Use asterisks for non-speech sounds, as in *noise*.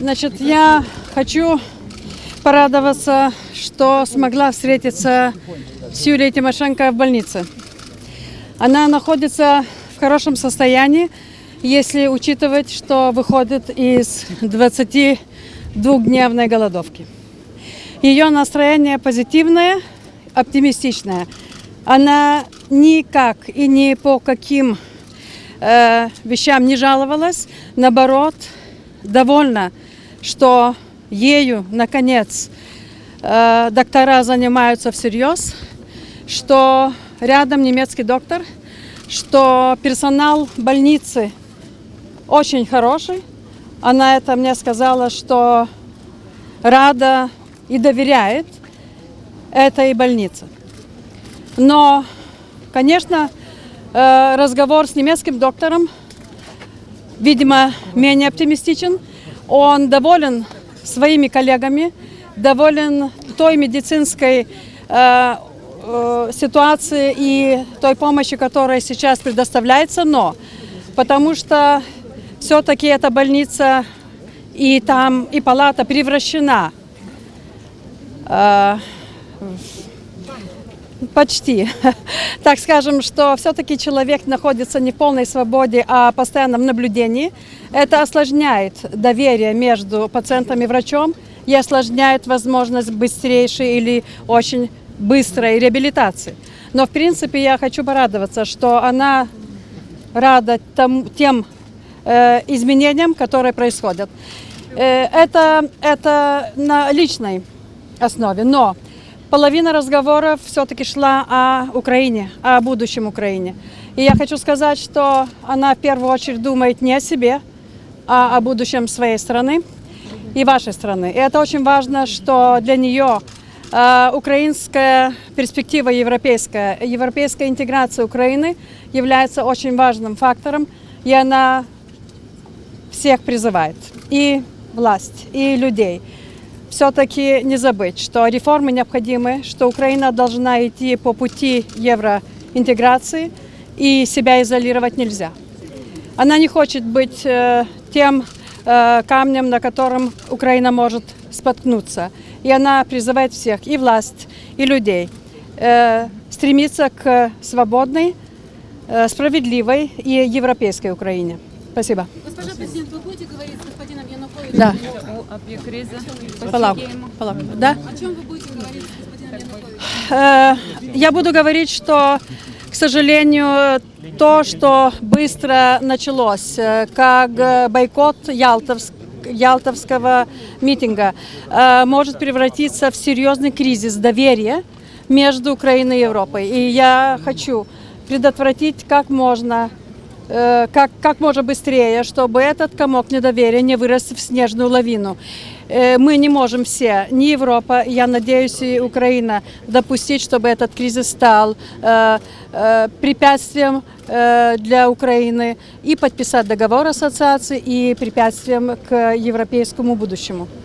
Значит, я хочу порадоваться, что смогла встретиться с Юлией Тимошенко в больнице. Она находится в хорошем состоянии, если учитывать, что выходит из 22-дневной голодовки. Ее настроение позитивное, оптимистичное. Она никак и ни по каким э, вещам не жаловалась. Наоборот, довольна, что ею, наконец, э, доктора занимаются всерьез, что рядом немецкий доктор, что персонал больницы очень хороший. Она это мне сказала, что рада и доверяет этой больнице. Но, конечно, э, разговор с немецким доктором, видимо, менее оптимистичен. Он доволен своими коллегами, доволен той медицинской э, э, ситуации и той помощи, которая сейчас предоставляется, но потому что все-таки эта больница и там и палата превращена э, Почти. *laughs* Так скажем, что все-таки человек находится не в полной свободе, а в наблюдении. Это осложняет доверие между пациентом и врачом и осложняет возможность быстрейшей или очень быстрой реабилитации. Но в принципе я хочу порадоваться, что она рада тому- тем э, изменениям, которые происходят. Э, это, это на личной основе, но половина разговоров все-таки шла о Украине, о будущем Украине. И я хочу сказать, что она в первую очередь думает не о себе, а о будущем своей страны и вашей страны. И это очень важно, что для нее э, украинская перспектива европейская, европейская интеграция Украины является очень важным фактором, и она всех призывает, и власть, и людей, все-таки не забыть, что реформы необходимы, что Украина должна идти по пути евроинтеграции, и себя изолировать нельзя. Она не хочет быть э, тем э, камнем, на котором Украина может споткнуться. И она призывает всех, и власть, и людей, э, стремиться к свободной, э, справедливой и европейской Украине. Спасибо. Госпожа президент, вы будете говорить? Да. о криза Палав. Палав. Да? О чем вы будете говорить с господином Януковичем? Я буду говорить, что, к сожалению, то, что быстро началось, э, как э, бойкот Ялтовск- Ялтовского митинга, э, может превратиться в серьезный кризис доверия между Украиной и Европой. И я хочу предотвратить как можно э, как, как можно быстрее, чтобы этот комок недоверия не вырос в снежную лавину. Э, Мы не можем все, ни Европа, я надеюсь, и Украина, допустить, чтобы этот кризис стал э, э, препятствием э, для Украины и подписать договор ассоциации и препятствием к европейскому будущему.